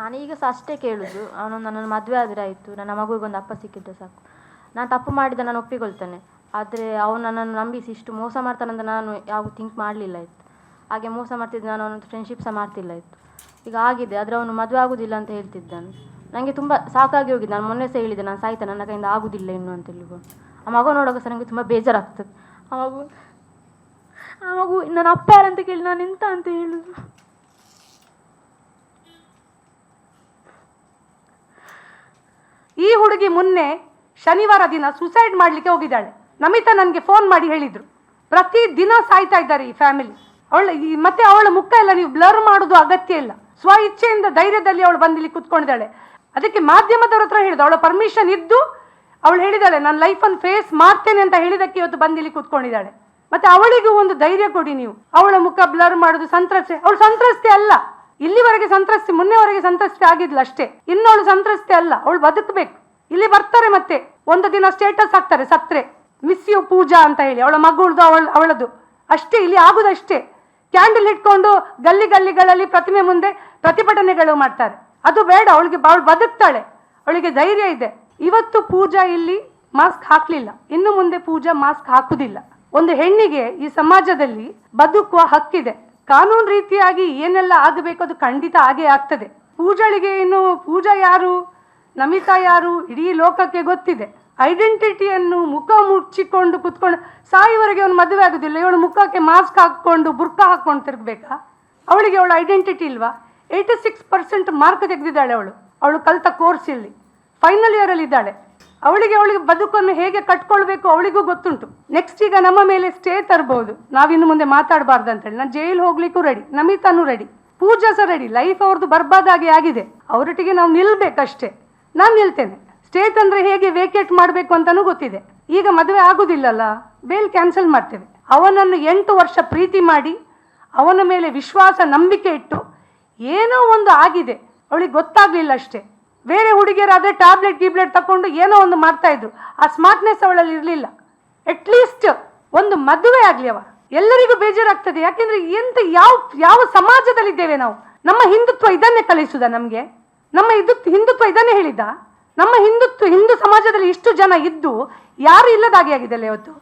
ನಾನೀಗ ಸಹ ಅಷ್ಟೇ ಕೇಳುದು. ಅವನು ನನ್ನನ್ನು ಮದುವೆ ಆದರೆ ಆಯಿತು. ನನ್ನ ಮಗುವಿಗೊಂದು ಅಪ್ಪ ಸಿಕ್ಕಿದ್ರೆ ಸಾಕು. ನಾನು ತಪ್ಪು ಮಾಡಿದ ನಾನು ಒಪ್ಪಿಕೊಳ್ತೇನೆ. ಆದರೆ ಅವನು ನನ್ನನ್ನು ನಂಬಿಸಿ ಇಷ್ಟು ಮೋಸ ಮಾಡ್ತಾನಂತ ನಾನು ಯಾವ ಥಿಂಕ್ ಮಾಡಲಿಲ್ಲ ಇತ್ತು ಹಾಗೆ ಮೋಸ ಮಾಡ್ತಿದ್ದೆ ನಾನು ಅವನ ಫ್ರೆಂಡ್ಶಿಪ್ ಸಹ ಮಾಡ್ತಿಲ್ಲ ಇತ್ತು ಈಗ ಆಗಿದೆ. ಆದರೆ ಅವನು ಮದುವೆ ಆಗುದಿಲ್ಲ ಅಂತ ಹೇಳ್ತಿದ್ದಾನೆ. ನನಗೆ ತುಂಬ ಸಾಕಾಗಿ ಹೋಗಿದ್ದೆ ನಾನು ಮೊನ್ನೆ ಸಹ ಹೇಳಿದೆ, ನಾನು ಸಾಯ್ತಾ, ನನ್ನ ಕೈಯಿಂದ ಆಗುದಿಲ್ಲ ಇನ್ನು ಅಂತ ಹೇಳಿಕೊಂಡು ಆ ಮಗು ನೋಡೋಕೆ ಸಹ ನನಗೆ ತುಂಬ ಬೇಜಾರಾಗ್ತದೆ. ಆ ಮಗು ಆ ಮಗು ನನ್ನ ಅಪ್ಪ ಯಾರಂತ ಕೇಳಿ, ನಾನು ಎಂತ ಅಂತ ಹೇಳುದು? ಹುಡುಗಿ ಮೊನ್ನೆ ಶನಿವಾರ ದಿನ ಸುಸೈಡ್ ಮಾಡಲಿಕ್ಕೆ ಹೋಗಿದ್ದಾಳೆ. ನಮಿತಾ ನನಗೆ ಫೋನ್ ಮಾಡಿ ಹೇಳಿದ್ರು. ಪ್ರತಿ ದಿನ ಸಾಯ್ತಾ ಇದ್ದಾರೆ ಈ ಫ್ಯಾಮಿಲಿ ಅವಳು ಮತ್ತೆ ಅವಳ ಮುಖ ಎಲ್ಲ ನೀವು ಬ್ಲರ್ ಮಾಡೋದು ಅಗತ್ಯ ಇಲ್ಲ. ಸ್ವ ಇಚ್ಛೆಯಿಂದ ಧೈರ್ಯದಲ್ಲಿ ಅವಳು ಬಂದಿಲ್ಲಿ ಕುತ್ಕೊಂಡಿದ್ದಾಳೆ. ಅದಕ್ಕೆ ಮಾಧ್ಯಮದವ್ರ ಹತ್ರ ಹೇಳಿದ, ಅವಳ ಪರ್ಮಿಷನ್ ಇದ್ದು ಅವಳು ಹೇಳಿದಾಳೆ ನಾನು ಲೈಫನ್ನು ಫೇಸ್ ಮಾಡ್ತೇನೆ ಅಂತ ಹೇಳಿದಕ್ಕೆ ಇವತ್ತು ಬಂದಿಲ್ಲಿ ಕುತ್ಕೊಂಡಿದ್ದಾಳೆ. ಮತ್ತೆ ಅವಳಿಗೂ ಒಂದು ಧೈರ್ಯ ಕೊಡಿ ನೀವು. ಅವಳ ಮುಖ ಬ್ಲರ್ ಮಾಡೋದು ಸಂತ್ರಸ್ತೆ, ಅವಳು ಸಂತ್ರಸ್ತೆ ಅಲ್ಲ. ಇಲ್ಲಿವರೆಗೆ ಸಂತ್ರಸ್ತೆ, ಮೊನ್ನೆವರೆಗೆ ಸಂತ್ರಸ್ತೆ ಆಗಿದ್ಲು ಅಷ್ಟೇ. ಇನ್ನು ಅವಳು ಸಂತ್ರಸ್ತೆ ಅಲ್ಲ, ಅವಳು ಬದುಕಬೇಕು. ಇಲ್ಲಿ ಬರ್ತಾರೆ ಮತ್ತೆ. ಒಂದು ದಿನ ಸ್ಟೇಟಸ್ ಹಾಕ್ತಾರೆ, ಸತ್ರೆ. ಮಿಸ್ ಯು ಪೂಜಾ ಅಂತ ಹೇಳಿ. ಅವಳ ಮಗುಳ್ದು, ಅವಳ, ಅವಳದು. ಅಷ್ಟೇ, ಇಲ್ಲಿ ಆಗುದಷ್ಟೇ. ಕ್ಯಾಂಡಲ್ ಇಟ್ಕೊಂಡು ಗಲ್ಲಿ ಗಲ್ಲಿಗಳಲ್ಲಿ ಪ್ರತಿಮೆ ಮುಂದೆ ಪ್ರತಿಭಟನೆಗಳು ಮಾಡ್ತಾರೆ. ಅದು ಬೇಡ, ಅವಳಿಗೆ ಅವಳು ಬದುಕ್ತಾಳೆ. ಅವಳಿಗೆ ಧೈರ್ಯ ಇದೆ. ಇವತ್ತು ಪೂಜಾ ಇಲ್ಲಿ ಮಾಸ್ಕ್ ಹಾಕ್ಲಿಲ್ಲ. ಇನ್ನು ಮುಂದೆ ಪೂಜಾ ಮಾಸ್ಕ್ ಹಾಕುದಿಲ್ಲ. ಒಂದು ಹೆಣ್ಣಿಗೆ ಈ ಸಮಾಜದಲ್ಲಿ ಬದುಕುವ ಹಕ್ಕಿದೆ. ಕಾನೂನು ರೀತಿಯಾಗಿ ಏನೆಲ್ಲ ಆಗಬೇಕು ಅದು ಖಂಡಿತ ಆಗೇ ಆಗ್ತದೆ. ಪೂಜಾಳಿಗೆ ಇನ್ನು ಪೂಜಾ ಯಾರು? ನಮಿತಾ ಯಾರು? ಇಡೀ ಲೋಕಕ್ಕೆ ಗೊತ್ತಿದೆ. ಐಡೆಂಟಿಟಿಯನ್ನು ಮುಖ ಮುಚ್ಚಿಕೊಂಡು ಕುತ್ಕೊಂಡು ಸಾಯುವರೆಗೆ ಅವನು ಮದುವೆ ಆಗೋದಿಲ್ಲ. ಇವಳು ಮುಖಕ್ಕೆ ಮಾಸ್ಕ್ ಹಾಕ್ಕೊಂಡು ಬುರ್ಕಾ ಹಾಕೊಂಡು ತಿರುಗಬೇಕಾ? ಅವಳಿಗೆ ಅವಳ ಐಡೆಂಟಿಟಿ ಇಲ್ವಾ? ಏಯ್ಟಿ ಸಿಕ್ಸ್ ಪರ್ಸೆಂಟ್ ಮಾರ್ಕ್ ತೆಗೆದಿದ್ದಾಳೆ ಅವಳು. ಅವಳು ಕಲಿತ ಕೋರ್ಸ್ ಇಲ್ಲಿ. ಫೈನಲ್ ಇಯರ್ ಅಲ್ಲಿ ಇದ್ದಾಳೆ. ಅವಳಿಗೆ ಅವಳಿಗೆ ಬದುಕನ್ನು ಹೇಗೆ ಕಟ್ಕೊಳ್ಬೇಕು ಅವಳಿಗೂ ಗೊತ್ತುಂಟು. ನೆಕ್ಸ್ಟ್ ಈಗ ನಮ್ಮ ಮೇಲೆ ಸ್ಟೇ ತರಬಹುದು ನಾವಿನ್ನು ಮುಂದೆ ಮಾತಾಡಬಾರ್ದು ಅಂತೇಳಿ. ನಾನು ಜೈಲ್ ಹೋಗ್ಲಿಕ್ಕೂ ರೆಡಿ ನಮಿತಾನು ರೆಡಿ ಪೂಜಾ ಸಹ ರೆಡಿ ಲೈಫ್ ಅವ್ರದ್ದು ಬರ್ಬಾದಾಗಿ ಆಗಿದೆ. ಅವರೊಟ್ಟಿಗೆ ನಾವು ನಿಲ್ಬೇಕಷ್ಟೇ. ನಾನು ಹೇಳ್ತೇನೆ ಸ್ಟೇಟ್ ಅಂದ್ರೆ ಹೇಗೆ ವೇಕೇಟ್ ಮಾಡಬೇಕು ಅಂತಾನೂ ಗೊತ್ತಿದೆ. ಈಗ ಮದುವೆ ಆಗೋದಿಲ್ಲಲ್ಲ ಬೇಲ್ ಕ್ಯಾನ್ಸಲ್ ಮಾಡ್ತೇವೆ. ಅವನನ್ನು ಎಂಟು ವರ್ಷ ಪ್ರೀತಿ ಮಾಡಿ, ಅವನ ಮೇಲೆ ವಿಶ್ವಾಸ, ನಂಬಿಕೆ ಇಟ್ಟು, ಏನೋ ಒಂದು ಆಗಿದೆ. ಅವಳಿಗೆ ಗೊತ್ತಾಗ್ಲಿಲ್ಲ ಅಷ್ಟೇ. ಬೇರೆ ಹುಡುಗಿಯರಾದರೆ ಟ್ಯಾಬ್ಲೆಟ್ ಗಿಬ್ಲೆಟ್ ತಕೊಂಡು ಏನೋ ಒಂದು ಮಾಡ್ತಾ ಇದ್ರು. ಆ ಸ್ಮಾರ್ಟ್ನೆಸ್ ಅವಳಲ್ಲಿ ಇರಲಿಲ್ಲ. ಅಟ್ಲೀಸ್ಟ್ ಒಂದು ಮದುವೆ ಆಗಲಿ ಅವ. ಎಲ್ಲರಿಗೂ ಬೇಜಾರಾಗ್ತದೆ. ಯಾಕೆಂದ್ರೆ ಎಂತ ಯಾವ ಯಾವ ಸಮಾಜದಲ್ಲಿದ್ದೇವೆ ನಾವು? ನಮ್ಮ ಹಿಂದುತ್ವ ಇದನ್ನೇ ಕಲಿಸುದ ನಮ್ಗೆ? ನಮ್ಮ ಇದು ಹಿಂದುತ್ವ ಇದನ್ನೇ ಹೇಳಿದ್ದ. ನಮ್ಮ ಹಿಂದುತ್ವ, ಹಿಂದೂ ಸಮಾಜದಲ್ಲಿ ಇಷ್ಟು ಜನ ಇದ್ದು ಯಾರು ಇಲ್ಲದಾಗಿ ಆಗಿದೆ ಅಲ್ಲ ಇವತ್ತು